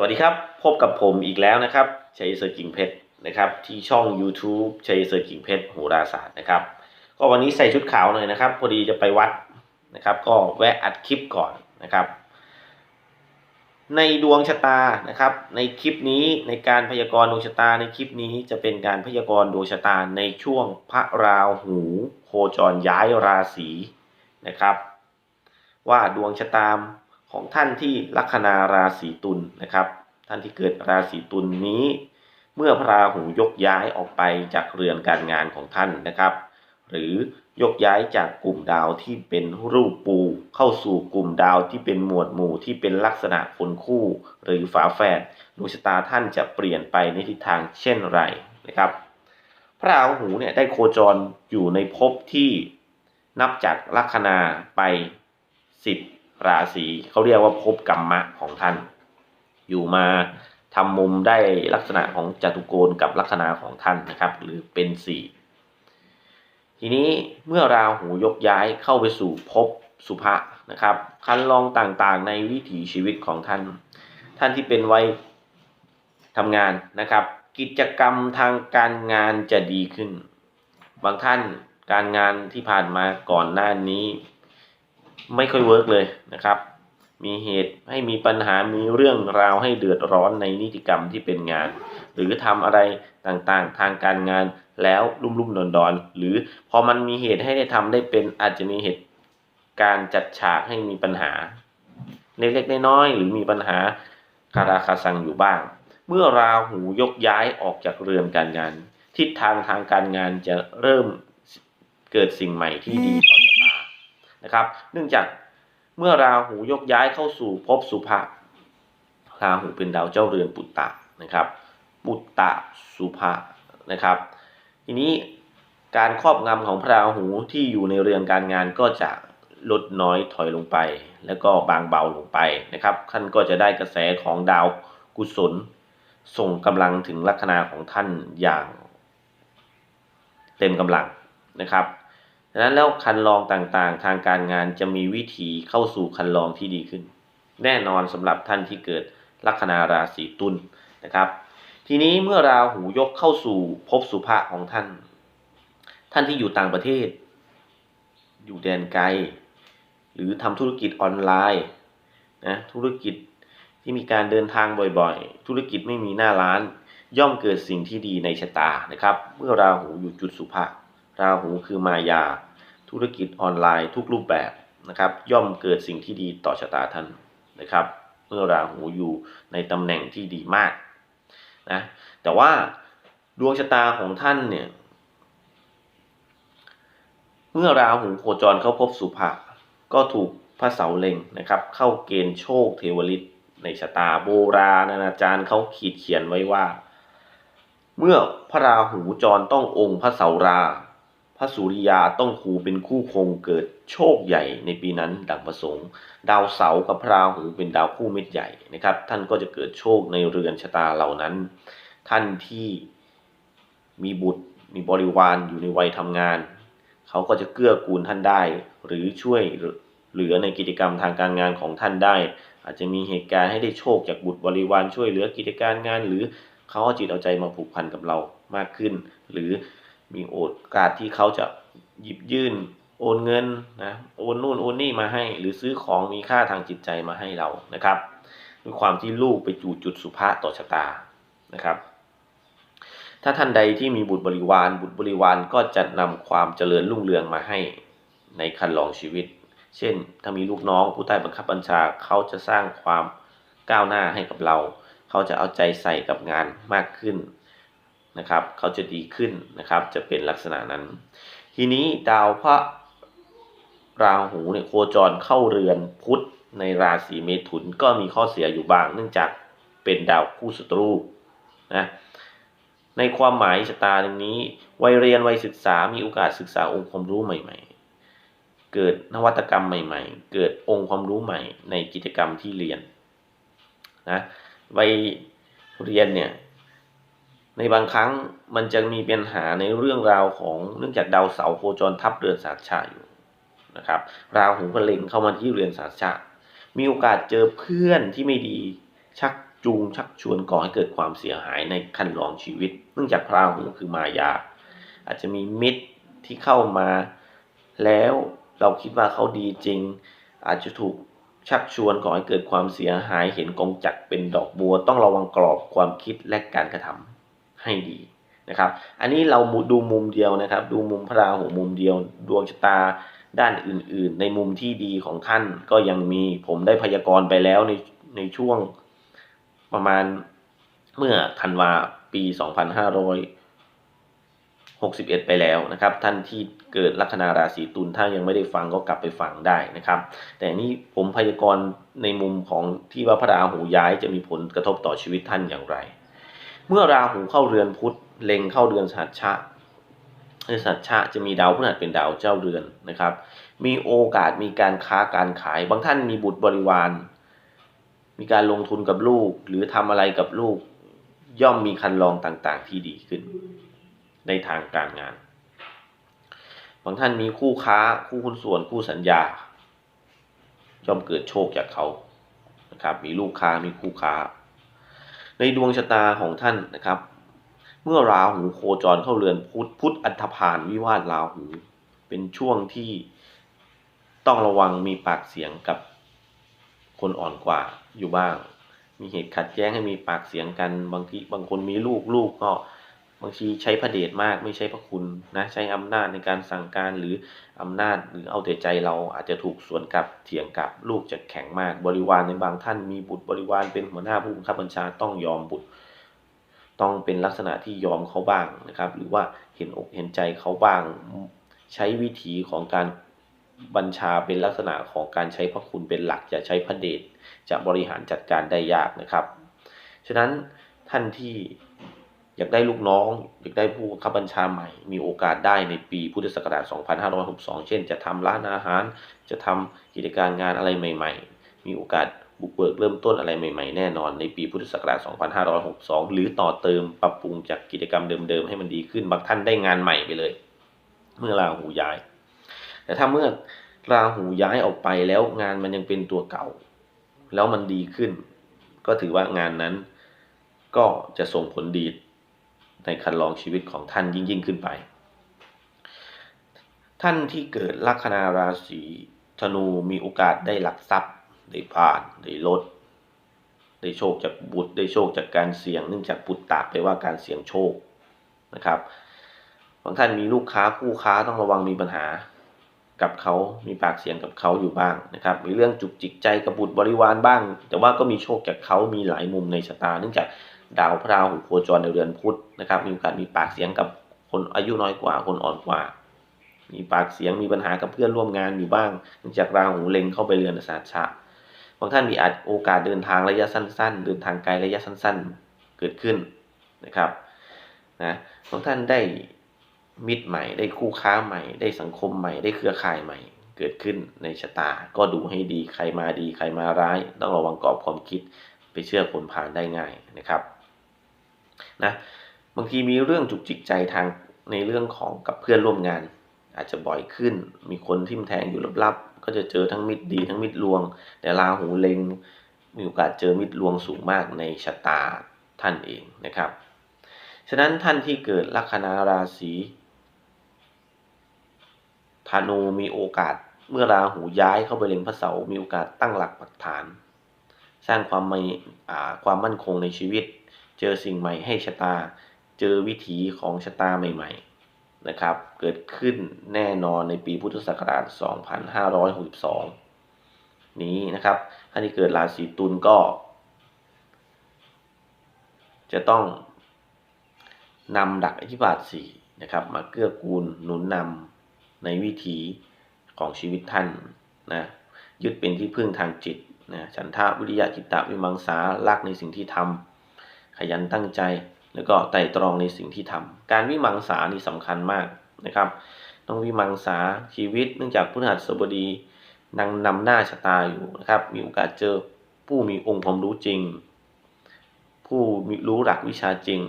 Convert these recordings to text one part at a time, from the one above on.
สวัสดีครับ พบกับผมอีกแล้วนะครับชัยเสร์กิ่งเพชรนะครับที่ช่อง YouTube ชัยเสร์กิ่งเพชรโหราศาสตร์นะครับ ก็วันนี้ใส่ชุดขาวหน่อยนะครับ พอดีจะไปวัดนะครับ ก็แวะอัดคลิปก่อนนะครับ ในดวงชะตานะครับ ในคลิปนี้ในการพยากรณ์ดวงชะตาในคลิปนี้จะเป็นการพยากรณ์ดวงชะตาในช่วงพระราหูโคจรย้ายราศีนะครับ ว่าดวงชะตา ของท่านที่ลัคนาราศีตุลนะครับ ท่านที่เกิดราศีตุลนี้ เมื่อพระราหูยกย้ายออกไปจากเรือนการงานของท่านนะครับ หรือยกย้ายจากกลุ่มดาวที่เป็นรูปปู เข้าสู่กลุ่มดาวที่เป็นหมวดหมู่ที่เป็นลักษณะคนคู่ หรือฝาแฝดดวงชะตาท่านจะเปลี่ยนไปในทิศทางเช่นไรนะครับ พระราหูเนี่ยได้โคจรอยู่ในภพที่นับจากลัคนาไป 10 ราศีเขาเรียกว่าภพกรรมะของท่าน อยู่มาทำมุมได้ลักษณะของจตุโกณกับลัคนาของท่านนะครับ หรือเป็นสี่ทีนี้เมื่อราหูยกย้ายเข้าไปสู่ภพสุภะนะครับ คันลองต่างๆ ในวิถีชีวิตของท่าน ท่านที่เป็นวัยทำงานนะครับ กิจกรรมทางการงานจะดีขึ้น บางท่านการงานที่ผ่านมาก่อนหน้านี้ ไม่ค่อยเวิร์กเลยนะครับ มีเหตุให้มีปัญหามีเรื่องราวให้เดือดร้อนในนิติกรรมที่เป็นงาน หรือทำอะไรต่างๆ ทางการงานแล้วรุ่มๆดอนๆหรือพอมันมีเหตุให้ได้ทำได้เป็นอาจจะมีเหตุการจัดฉากให้มีปัญหา เล็กๆน้อยๆหรือมีปัญหาคาราคาซังอยู่บ้าง เมื่อราหูยกย้ายออกจากเรือนการงาน ทิศทางทางการงานจะเริ่มเกิดสิ่งใหม่ที่ดีต่อ นะครับ เนื่องจากเมื่อราหูยกย้ายเข้าสู่ภพสุภะราหูเป็นดาวเจ้าเรือนปุตตะนะครับ ปุตตะสุภะนะครับ ทีนี้การครอบงำของพระราหูที่อยู่ในเรือนการงานก็จะลดน้อยถอยลงไป แล้วก็บางเบาลงไปนะครับท่านก็จะได้กระแสของดาวกุศล ส่งกำลังถึงลัคนาของท่านอย่างเต็มกำลังนะครับ ดังนั้นแล้วคันลองต่างๆ ทางการงานจะมีวิธีเข้าสู่คันลองที่ดีขึ้น แน่นอนสำหรับท่านที่เกิดลัคนาราศีตุลนะครับ ทีนี้เมื่อราหูยกเข้าสู่ภพสุภะของท่าน ท่านที่อยู่ต่างประเทศ อยู่แดนไกล หรือทำธุรกิจออนไลน์นะธุรกิจที่มีการเดินทางบ่อยๆ ธุรกิจไม่มีหน้าร้าน ย่อมเกิดสิ่งที่ดีในชะตานะครับ เมื่อราหูอยู่จุดสุภะราหูคือมายา ธุรกิจออนไลน์ทุกรูปแบบนะครับ ย่อมเกิดสิ่งที่ดีต่อชะตาท่านนะครับ เมื่อราหูอยู่ในตำแหน่งที่ดีมากนะแต่ว่าดวงชะตาของท่านเนี่ย เมื่อราหูโคจรเข้าพบสุภะก็ถูกพระเสาเล็งนะครับ เข้าเกณฑ์โชคเทวฤทธิ์ในชะตาโบราณอาจารย์เขาขีดเขียนไว้ว่า เมื่อพระราหูจรต้ององค์พระเสารา พระสุริยาต้องคูเป็นคู่คงเกิดโชคใหญ่ในปีนั้นดังประสงค์ ดาวเสาร์กับพระราหูเป็นดาวคู่เม็ดใหญ่นะครับ ท่านก็จะเกิดโชคในเรือนชะตาเหล่านั้น ท่านที่มีบุตรมีบริวารอยู่ในวัยทำงาน เขาก็จะเกื้อกูลท่านได้ หรือช่วยเหลือในกิจกรรมทางการงานของท่านได้ อาจจะมีเหตุการณ์ให้ได้โชคจากบุตรบริวารช่วยเหลือกิจการงาน หรือเขาเอาจิตเอาใจมาผูกพันกับเรามากขึ้น หรือ มีโอกาสที่เขาจะหยิบยื่น โอนเงินนะโอนนู่นโอนนี่มาให้ หรือซื้อของมีค่าทางจิตใจมาให้เรานะครับด้วยความที่ลูกไปจูจุดสุภาษต่อชะตานะครับ ถ้าท่านใดที่มีบุตรบริวาร บุตรบริวารก็จะนำความเจริญรุ่งเรืองมาให้ในคันลองชีวิต เช่น ถ้ามีลูกน้องผู้ใต้บังคับบัญชาเขาจะสร้างความก้าวหน้าให้กับเรา เขาจะเอาใจใส่กับงานมากขึ้น นะครับเขาจะดีขึ้นนะครับ จะเป็นลักษณะนั้น ทีนี้ดาวพระราหูเนี่ยโคจรเข้าเรือนพุธในราศีเมถุนก็มีข้อเสียอยู่บ้าง เนื่องจากเป็นดาวคู่ศัตรูนะในความหมายชะตาตรงนี้ วัยเรียนวัยศึกษามีโอกาสศึกษาองค์ความรู้ใหม่ ๆ เกิดนวัตกรรมใหม่ ๆ เกิดองค์ความรู้ใหม่ในกิจกรรมที่เรียนนะวัยเรียนเนี่ย ในบางครั้งมันจะมีปัญหาในเรื่องราวของเนื่องจากดาวเสาโคจรทับเรือนสาชาอยู่นะครับราหูก็เล็งเข้ามาที่เรือนสาชามีโอกาสเจอเพื่อนที่ไม่ดีชักจูงชักชวนก่อให้เกิดความเสียหายในขั้นรองชีวิต เนื่องจากพราหูคือมายา อาจจะมีมิตรที่เข้ามา แล้วเราคิดว่าเขาดีจริง อาจจะถูกชักชวนก่อให้เกิดความเสียหายเห็นกองจักเป็นดอกบัว ต้องระวังกรอบความคิดและการกระทำ ให้ดีนะครับ อันนี้เราดูมุมเดียวนะครับ ดูมุมพระราหูมุมเดียว ดวงชะตาด้านอื่น ๆ ในมุมที่ดีของท่านก็ยังมีผมได้พยากรณ์ไปแล้วในในช่วงประมาณเมื่อธันวาปี 2561 ไปแล้วนะครับ ท่านที่เกิดลัคนาราศีตุลถ้ายังไม่ได้ฟังก็กลับไปฟังได้นะครับ แต่นี่ผมพยากรณ์ในมุมของที่ว่าพระราหูย้ายจะมีผลกระทบต่อชีวิตท่านอย่างไร เมื่อราหูเข้าเรือนพุธเล็งเข้าเรือนสัตชะในสัตชะจะมีดาวพฤหัสเป็นดาวเจ้าเรือนนะครับ มีโอกาสมีการค้าการขาย บางท่านมีบุตรบริวาร มีการลงทุนกับลูก หรือทำอะไรกับลูก ย่อมมีคันลองต่างๆ ที่ดีขึ้น ในทางการงาน บางท่านมีคู่ค้าคู่หุ้นส่วนคู่สัญญา ย่อมเกิดโชคจากเขานะครับ มีลูกค้ามีคู่ค้า ในดวงชะตาของท่านนะครับ เมื่อราหูโคจรเข้าเรือนพุธพุธอัฐพาลวิวาทราหู เป็นช่วงที่ต้องระวังมีปากเสียงกับคนอ่อนกว่าอยู่บ้าง มีเหตุขัดแย้งให้มีปากเสียงกันบางทีบางคนมีลูกลูกก็ บางทีใช้พระเดชมากไม่ใช่พระคุณนะใช้อำนาจในการสั่งการหรืออำนาจหรือเอาแต่ใจเราอาจจะถูกสวนกลับเถียงกลับลูกจะแข็งมาก บริวารในบางท่านมีบุตรบริวารเป็นหัวหน้าผู้บังคับบัญชาต้องยอมบุตร ต้องเป็นลักษณะที่ยอมเขาบ้างนะครับ หรือว่าเห็นอกเห็นใจเขาบ้าง ใช้วิธีของการบัญชาเป็นลักษณะของการใช้พระคุณเป็นหลักจะใช้พระเดชจะบริหารจัดการได้ยากนะครับ ฉะนั้นท่านที่ อยากได้ลูกน้อง อยากได้ผู้บังคับบัญชาใหม่ มีโอกาสได้ในปีพุทธศักราช 2562 เช่น จะทำร้านอาหาร จะทำกิจการงานอะไรใหม่ ๆ มีโอกาสบุกเบิกเริ่มต้นอะไรใหม่ ๆ แน่นอนในปีพุทธศักราช 2562 หรือต่อเติมปรับปรุงจากกิจกรรมเดิมๆ ให้มันดีขึ้น บางท่านได้งานใหม่ไปเลย เมื่อราหูย้าย แต่ถ้าเมื่อราหูย้ายออกไปแล้วงานมันยังเป็นตัวเก่า แล้วมันดีขึ้น ก็ถือว่างานนั้นก็จะส่งผลดี ในคันลองชีวิตของท่านยิ่งยิ่งขึ้นไป ท่านที่เกิดลัคนาราศีธนูมีโอกาสได้หลักทรัพย์ ได้ผ่านได้ลดได้โชคจากบุตรได้โชคจากการเสี่ยง เนื่องจากปุตตะไปว่าการเสี่ยงโชคนะครับบางท่านมีลูกค้าคู่ค้าต้องระวังมีปัญหากับเขามีปากเสียงกับเขาอยู่บ้างนะครับ มีเรื่องจุกจิกใจกับบุตรบริวารบ้าง แต่ว่าก็มีโชคจากเขามีหลายมุมในชะตา เนื่องจาก ดาวพระราหูโคจรในเรือนพุธนะครับ มีโอกาสมีปากเสียงกับคนอายุน้อยกว่าคนอ่อนกว่า มีปากเสียงมีปัญหากับเพื่อนร่วมงานอยู่บ้างเนื่องจากราหูเล็งเข้าไปเรือนศาสชะบางท่านมีอาจโอกาสเดินทางระยะสั้น ๆ เดินทางไกลระยะสั้น ๆ เกิดขึ้นนะครับนะบางท่านได้มิตรใหม่ ได้คู่ค้าใหม่ ได้สังคมใหม่ ได้เครือข่ายใหม่ เกิดขึ้นในชะตา ก็ดูให้ดีใครมาดีใครมาร้าย ต้องระวังกรอบความคิดไปเชื่อคนผ่านได้ง่ายนะครับ นะบางทีมีเรื่องจุกจิกใจทางในเรื่องของกับเพื่อนร่วมงาน อาจจะบ่อยขึ้น มีคนทิมแทงอยู่ลับๆ ก็จะเจอทั้งมิตรดีทั้งมิตรลวง แต่ราหูเลงมีโอกาสเจอมิตรลวงสูงมากในชะตาท่านเองนะครับ ฉะนั้นท่านที่เกิดลัคนาราศีธนูมีโอกาสเมื่อราหูย้ายเข้าไปเล็งพระเสา มีโอกาสตั้งหลักปักฐาน สร้างความไม่ความมั่นคงในชีวิต เจอสิ่งใหม่ให้ชะตา เจอวิถีของชะตาใหม่ ๆ นะครับ เกิดขึ้นแน่นอนในปีพุทธศักราช 2562 นี้นะครับท่านที่เกิดราศีตุลก็ จะต้องนำดักอธิบาทสี่นะครับ มาเกื้อกูลหนุนนำในวิถีของชีวิตท่านนะยึดเป็นที่พึ่งทางจิตนะฉันทะวิริยะจิตตะวิมังสารักในสิ่งที่ทำ ขยันตั้งใจ แล้วก็ไต่ตรองในสิ่งที่ทำการวิมังสานี่สำคัญมากนะครับต้องวิมังสาชีวิตเนื่องจากพฤหัสบดีนังนำหน้าชะตาอยู่นะครับ มีโอกาสเจอผู้มีองค์ความรู้จริง ผู้มีรู้หลักวิชาจริง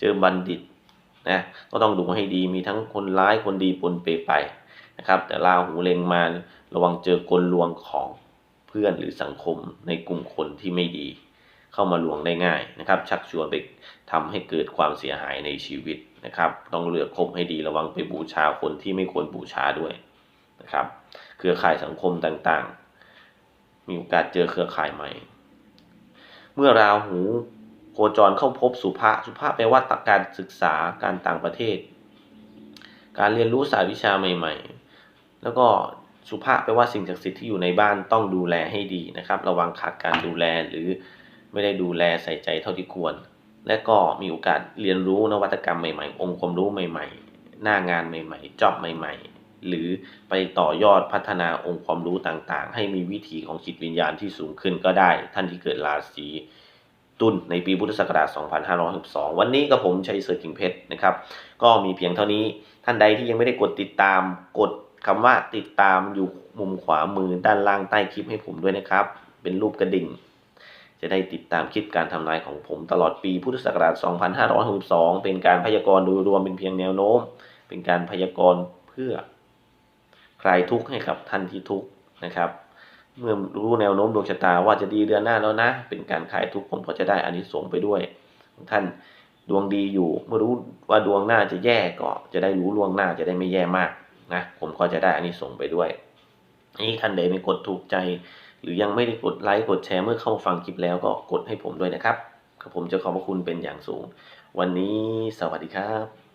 เจอบัณฑิตนะก็ต้องดูให้ดีมีทั้งคนร้ายคนดีปนเปไปนะครับ แต่ลาหูเล็งมาระวังเจอกลลวงของเพื่อนหรือสังคมในกลุ่มคนที่ไม่ดี เข้ามาลวงได้ง่ายนะครับ ชักชวนไปทำให้เกิดความเสียหายในชีวิตนะครับ ต้องเลือกคบให้ดีระวังไปบูชาคนที่ไม่ควรบูชาด้วยนะครับ เครือข่ายสังคมต่างๆ มีโอกาสเจอเครือข่ายใหม่ เมื่อราหูโคจรเข้าพบสุภะสุภะแปลว่าการศึกษาการต่างประเทศ การเรียนรู้ศาสตร์วิชาใหม่ ๆ แล้วก็สุภาพแปลว่าสิ่งศักดิ์สิทธิ์ที่อยู่ในบ้านต้องดูแลให้ดีนะครับ ระวังขาดการดูแลหรือ ไม่ได้ดูแลใส่ใจเท่าที่ควร และก็มีโอกาสเรียนรู้นวัตกรรมใหม่ๆ องค์ความรู้ใหม่ ๆ หน้างานใหม่ๆจ็อบใหม่ ๆ หรือไปต่อยอดพัฒนาองค์ความรู้ต่างๆ ให้มีวิถีของจิตวิญญาณที่สูงขึ้นก็ได้ ท่านที่เกิดราศีตุลในปีพุทธศักราช 2562 วันนี้กับผมชัยเสือกิ่งเพชรนะครับ ก็มีเพียงเท่านี้ ท่านใดที่ยังไม่ได้กดติดตาม กดคำว่าติดตามอยู่มุมขวามือด้านล่างใต้คลิปให้ผมด้วยนะครับ เป็นรูปกระดิ่ง จะได้ติดตามคลิปการทำนายของผมตลอดปีพุทธศักราช 2562 เป็นการพยากรณ์โดยรวมเป็นเพียงแนวโน้ม เป็นการพยากรณ์เพื่อคลายทุกข์ให้กับท่านที่ทุกข์นะครับ เมื่อรู้แนวโน้มดวงชะตาว่าจะดีเดือนหน้าแล้วนะ เป็นการคลายทุกข์ผมก็จะได้อานิสงส์ไปด้วย ท่านดวงดีอยู่ เมื่อรู้ว่าดวงหน้าจะแย่ก็จะได้รู้ล่วงหน้าจะได้ไม่แย่มากนะผมก็จะได้อานิสงส์ไปด้วยนี่ท่านใดไม่กดถูกใจ หรือยังไม่ได้กดไลค์กดแชร์เมื่อเข้าฟังคลิปแล้วก็กดให้ผมด้วยนะครับครับผมจะขอบพระคุณเป็นอย่างสูง วันนี้สวัสดีครับ